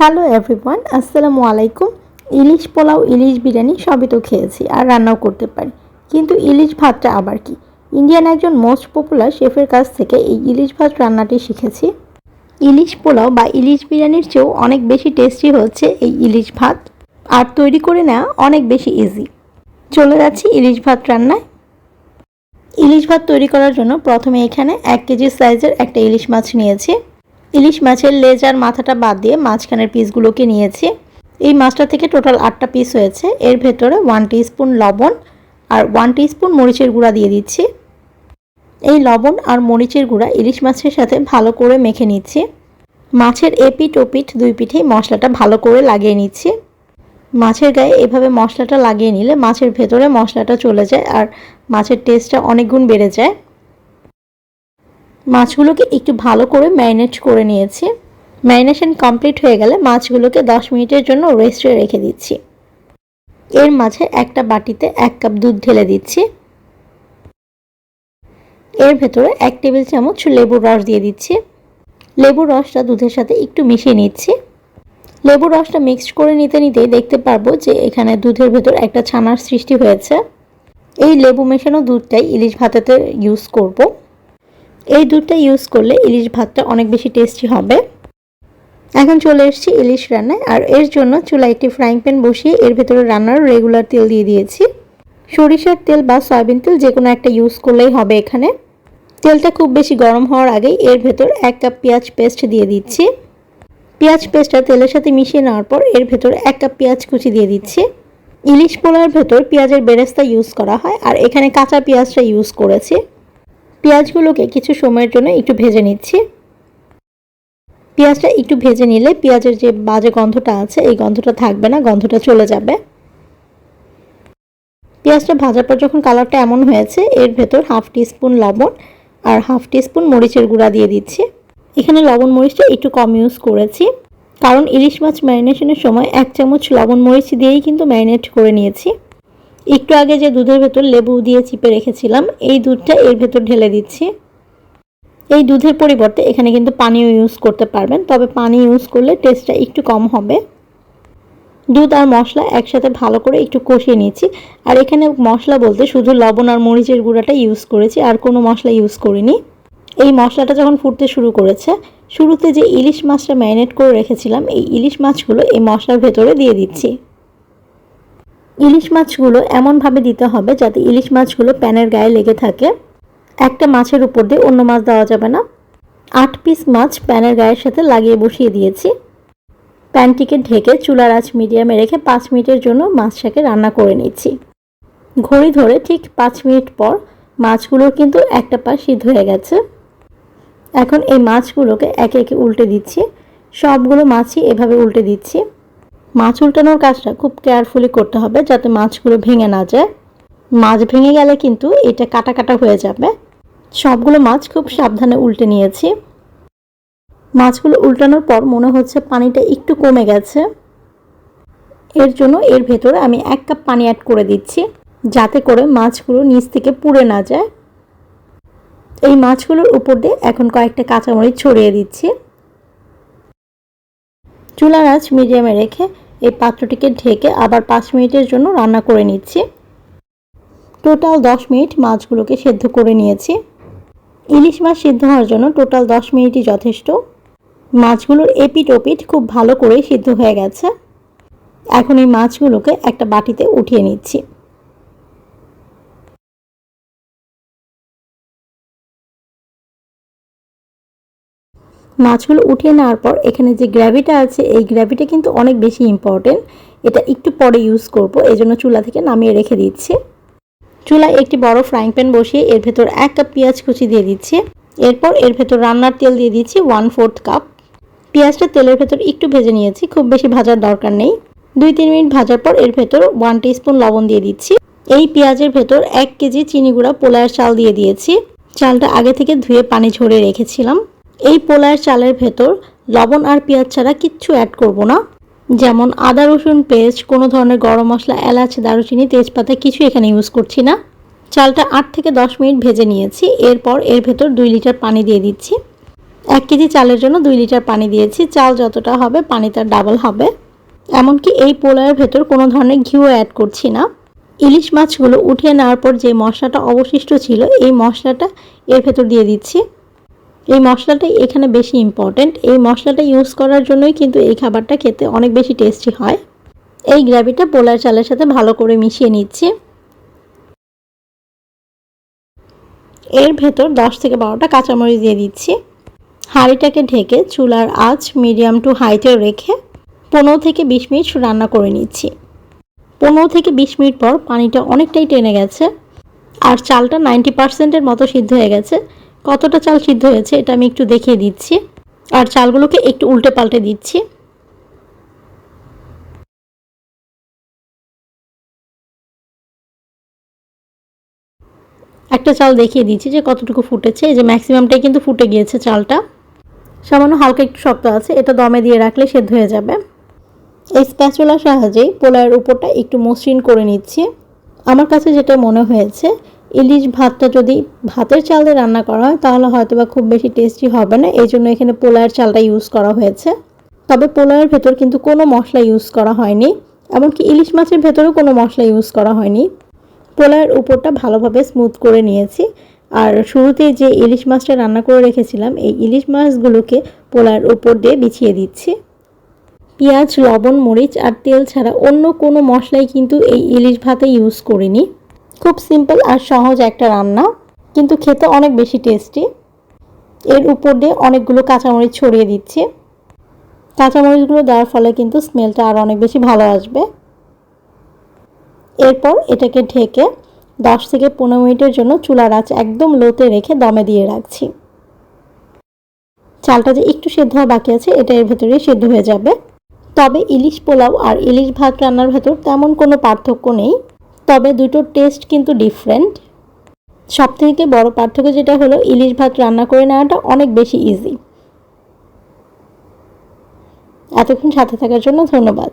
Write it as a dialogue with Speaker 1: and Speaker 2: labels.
Speaker 1: Hello everyone আসসালামু আলাইকুম। ইলিশ পোলাও, ইলিশ বিরিয়ানি সবই তো খেয়েছি আর রান্নাও করতে পারি। কিন্তু ইলিশ ভাতটা আবার কি? ইন্ডিয়ান একজন মোস্ট পপুলার শেফের কাছ থেকে এই ইলিশ ভাত রান্নাটি শিখেছি। ইলিশ পোলাও বা ইলিশ বিরিয়ানির চেয়েও অনেক বেশি টেস্টি হচ্ছে এই ইলিশ ভাত। আর তৈরি করে নেওয়া অনেক বেশি ইজি চলে যাচ্ছি ইলিশ ভাত রান্নায়। ইলিশ ভাত তৈরি করার জন্য প্রথমে এখানে এক কেজি সাইজের একটা ইলিশ মাছ নিয়েছি। ইলিশ মাছের লেজ আর মাথাটা বাদ দিয়ে মাঝখানের পিসগুলোকে নিয়েছি। এই মাছটা থেকে টোটাল আটটা পিস হয়েছে। এর ভেতরে ওয়ান স্পুন লবণ আর ওয়ান স্পুন মরিচের গুঁড়া দিয়ে দিচ্ছি। এই লবণ আর মরিচের গুঁড়া ইলিশ মাছের সাথে ভালো করে মেখে নিচ্ছি। মাছের এপিট ওপিট দুই পিঠেই মশলাটা ভালো করে লাগিয়ে নিচ্ছি। মাছের গায়ে এভাবে মশলাটা লাগিয়ে নিলে মাছের ভেতরে মশলাটা চলে যায় আর মাছের টেস্টটা অনেক গুণ বেড়ে যায়। মাছগুলোকে একটু ভালো করে ম্যারিনেট করে নিয়েছি। ম্যারিনেশন কমপ্লিট হয়ে গেলে মাছগুলোকে দশ মিনিটের জন্য রেস্টে রেখে দিচ্ছি। এর মাঝে একটা বাটিতে এক কাপ দুধ ঢেলে দিচ্ছি। এর ভেতরে এক টেবিল চামচ লেবুর রস দিয়ে দিচ্ছি। লেবুর রসটা দুধের সাথে একটু মিশিয়ে নিচ্ছি। লেবুর রসটা মিক্সড করে নিতে নিতেই দেখতে পারব যে এখানে দুধের ভেতর একটা ছানার সৃষ্টি হয়েছে। এই লেবু মেশানো দুধটাই ইলিশ ভাতেতে ইউজ করব। এই দুধটা ইউজ করলে ইলিশ ভাতটা অনেক বেশি টেস্টি হবে। এখন চলে এসেছি ইলিশ রান্নায়, আর এর জন্য চুলা একটি ফ্রাইং প্যান বসিয়ে এর ভেতরে রান্নার রেগুলার তেল দিয়ে দিয়েছি। সরিষার তেল বা সয়াবিন তেল যে কোনো একটা ইউজ করলেই হবে এখানে। তেলটা খুব বেশি গরম হওয়ার আগেই এর ভেতর এক কাপ পেঁয়াজ পেস্ট দিয়ে দিচ্ছি। পেঁয়াজ পেস্টটা তেলের সাথে মিশিয়ে নেওয়ার পর এর ভেতর এক কাপ পেঁয়াজ কুচি দিয়ে দিচ্ছি। ইলিশ পোলার ভেতর পেঁয়াজের বেরেস্তা ইউজ করা হয়, আর এখানে কাঁচা পেঁয়াজটা ইউজ করেছি। পেঁয়াজগুলোকে কিছু সময়ের জন্য একটু ভেজে নিচ্ছি। পেঁয়াজটা একটু ভেজে নিলে পেঁয়াজের যে বাজে গন্ধটা আছে, এই গন্ধটা থাকবে না, গন্ধটা চলে যাবে। পেঁয়াজটা ভাজার পর যখন কালারটা এমন হয়েছে, এর ভেতর হাফ টিস্পুন লবণ আর হাফ টিস্পুন মরিচের গুঁড়া দিয়ে দিচ্ছি। এখানে লবণ মরিচটা একটু কম ইউজ করেছি, কারণ ইলিশ মাছ ম্যারিনেশনের সময় এক চামচ লবণ মরিচ দিয়েই কিন্তু ম্যারিনেট করে নিয়েছি। একটু আগে যে দুধের ভেতর লেবু দিয়ে চিপে রেখেছিলাম, এই দুধটা এর ভেতর ঢেলে দিচ্ছি। এই দুধের পরিবর্তে এখানে কিন্তু পানিও ইউজ করতে পারবেন, তবে পানি ইউজ করলে টেস্টটা একটু কম হবে। দুধ আর মশলা একসাথে ভালো করে একটু কষিয়ে নিচ্ছি। আর এখানে মশলা বলতে শুধু লবণ আর মরিচের গুঁড়াটা ইউজ করেছি, আর কোনো মশলা ইউজ করিনি। এই মশলাটা যখন ফুটতে শুরু করেছে, শুরুতে যে ইলিশ মাছটা ম্যারিনেট করে রেখেছিলাম, এই ইলিশ মাছগুলো এই মশলার ভেতরে দিয়ে দিচ্ছি। ইলিশ মাছগুলো এমনভাবে দিতে হবে যাতে ইলিশ মাছগুলো প্যানের গায়ে লেগে থাকে। একটা মাছের উপর দিয়ে অন্য মাছ দেওয়া যাবে না। আট পিস মাছ প্যানের গায়ের সাথে লাগিয়ে বসিয়ে দিয়েছি। প্যানটিকে ঢেকে চুলার আঁচ মিডিয়ামে রেখে পাঁচ মিনিটের জন্য মাছটাকে রান্না করে নিচ্ছি। ঘড়ি ধরে ঠিক পাঁচ মিনিট পর মাছগুলোর কিন্তু একটা পা সিদ্ধ হয়ে গেছে। এখন এই মাছগুলোকে একে একে উল্টে দিচ্ছি। সবগুলো মাছই এভাবে উল্টে দিচ্ছি। মাছ উল্টানোর কাজটা খুব কেয়ারফুলি করতে হবে যাতে মাছগুলো ভেঙে না যায়। মাছ ভেঙে গেলে কিন্তু এটা কাটা কাটা হয়ে যাবে। সবগুলো মাছ খুব সাবধানে উল্টে নিয়েছি। মাছগুলো উল্টানোর পর মনে হচ্ছে পানিটা একটু কমে গেছে। এর জন্য এর ভেতরে আমি এক কাপ পানি অ্যাড করে দিচ্ছি, যাতে করে মাছগুলো নিচ থেকে পুড়ে না যায়। এই মাছগুলোর উপর দিয়ে এখন কয়েকটা কাঁচামরিচ ছড়িয়ে দিচ্ছি। চুলার আঁচ মিডিয়ামে রেখে এই পাত্রটিকে ঢেকে আবার পাঁচ মিনিটের জন্য রান্না করে নিচ্ছি। টোটাল দশ মিনিট মাছগুলোকে সেদ্ধ করে নিয়েছি। ইলিশ মাছ সিদ্ধ হওয়ার জন্য টোটাল দশ মিনিটই যথেষ্ট। মাছগুলোর এপিট ওপিট খুব ভালো করে সিদ্ধ হয়ে গেছে। এখন এই মাছগুলোকে একটা বাটিতে উঠিয়ে নিচ্ছি। মাছগুলো উঠিয়ে নেওয়ার পর এখানে যে গ্র্যাভিটা আছে, এই গ্র্যাভিটা কিন্তু অনেক বেশি ইম্পর্টেন্ট এটা একটু পরে ইউজ করব এই জন্য চুলা থেকে নামিয়ে রেখে দিচ্ছি। চুলায় একটি বড় ফ্রাইং প্যান বসিয়ে এর ভেতর এক কাপ পেঁয়াজ কুচি দিয়ে দিচ্ছি। এরপর এর ভেতর রান্নার তেল দিয়ে দিচ্ছি ওয়ান ফোর্থ কাপ পেঁয়াজটা তেলের ভেতর একটু ভেজে নিয়েছি, খুব বেশি ভাজার দরকার নেই। দুই তিন মিনিট ভাজার পর এর ভেতর ওয়ান স্পুন লবণ দিয়ে দিচ্ছি। এই পেঁয়াজের ভেতর এক কেজি চিনি গুঁড়া পোলার চাল দিয়ে দিয়েছি। চালটা আগে থেকে ধুয়ে পানি ঝরে রেখেছিলাম। এই পোলার চালের ভেতর লবণ আর পেঁয়াজ ছাড়া কিচ্ছু অ্যাড করব না। যেমন আদা, রসুন, পেস্ট, কোনো ধরনের গরম মশলা, এলাচ, দারুচিনি, তেজপাতা কিছু এখানে ইউজ করছি না। চালটা আট থেকে দশ মিনিট ভেজে নিয়েছি, এরপর এর ভেতর দুই লিটার পানি দিয়ে দিচ্ছি। এক কেজি চালের জন্য দুই লিটার পানি দিয়েছি, চাল যতটা হবে পানি তার ডাবল হবে। এমনকি এই পোলাওয়ের ভেতর কোনো ধরনের ঘিও অ্যাড করছি না। ইলিশ মাছগুলো উঠিয়ে নেওয়ার পর যে মশলাটা অবশিষ্ট ছিল, এই মশলাটা এর ভেতর দিয়ে দিচ্ছি। এই মশলাটাই এখানে বেশি ইম্পর্ট্যান্ট এই মশলাটা ইউজ করার জন্যই কিন্তু এই খাবারটা খেতে অনেক বেশি টেস্টি হয়। এই গ্রেভিটা পোলার চালের সাথে ভালো করে মিশিয়ে নিচ্ছি। এর ভেতর দশ থেকে বারোটা কাঁচামরিচ দিয়ে দিচ্ছি। হাঁড়িটাকে ঢেকে চুলার আঁচ মিডিয়াম টু হাইতে রেখে পনেরো থেকে বিশ মিনিট রান্না করে নিচ্ছি। পনেরো থেকে বিশ মিনিট পর পানিটা অনেকটাই টেনে গেছে। আর চালটা নাইনটি পার্সেন্টের মতো সিদ্ধ হয়ে গেছে। কতটা চাল সিদ্ধ হয়েছে এটা আমি একটু দেখিয়ে দিচ্ছি। আর চালগুলোকে একটু উল্টে পাল্টে দিচ্ছি। একটা চাল দেখিয়ে দিচ্ছি যে কতটুকু ফুটেছে। এই যে ম্যাক্সিমামটাই কিন্তু ফুটে গিয়েছে চালটা। সামান্য হালকা একটু শক্ত আছে, এটা দমে দিয়ে রাখলে সেদ্ধ হয়ে যাবে। এই স্প্যাচুলার সাহায্যেই পোলার উপরটা একটু মসৃণ করে নিচ্ছি। আমার কাছে যেটা মনে হয়েছে ইলিশ ভাতটা যদি ভাতের চাল দিয়ে রান্না করা হয়, তাহলে হয়তো বা খুব বেশি টেস্টি হবে না। এই জন্য এখানে পোলার চালটা ইউজ করা হয়েছে। তবে পোলাওয়ের ভেতর কিন্তু কোনো মশলা ইউজ করা হয়নি, এমনকি ইলিশ মাছের ভেতরেও কোনো মশলা ইউজ করা হয়নি। পোলাওয়ের উপরটা ভালোভাবে স্মুথ করে নিয়েছি। আর শুরুতেই যে ইলিশ মাছটা রান্না করে রেখেছিলাম, এই ইলিশ মাছগুলোকে পোলার উপর দিয়ে বিছিয়ে দিচ্ছি। পেঁয়াজ, লবণ, মরিচ আর তেল ছাড়া অন্য কোনো মশলাই কিন্তু এই ইলিশ ভাতে ইউজ করিনি। খুব সিম্পল আর সহজ একটা রান্না, কিন্তু খেতে অনেক বেশি টেস্টি। এর উপর দিয়ে অনেকগুলো কাঁচামরিচ ছড়িয়ে দিচ্ছি। কাঁচামরিচগুলো দেওয়ার ফলে কিন্তু স্মেলটা আর অনেক বেশি ভালো আসবে। এরপর এটাকে ঢেকে দশ থেকে পনেরো মিনিটের জন্য চুলার আঁচ একদম লোতে রেখে দমে দিয়ে রাখছি। চালটা যে একটু সেদ্ধ হওয়া বাকি আছে, এটা এর ভেতরে সেদ্ধ হয়ে যাবে। তবে ইলিশ পোলাও আর ইলিশ ভাত রান্নার ভেতর তেমন কোনো পার্থক্য নেই। তবে দুটো টেস্ট কিন্তু ডিফারেন্ট সব থেকে বড় পার্থক্য যেটা হলো, ইলিশ ভাত রান্না করে নেওয়াটা অনেক বেশি ইজি এতক্ষণ সাথে থাকার জন্য ধন্যবাদ।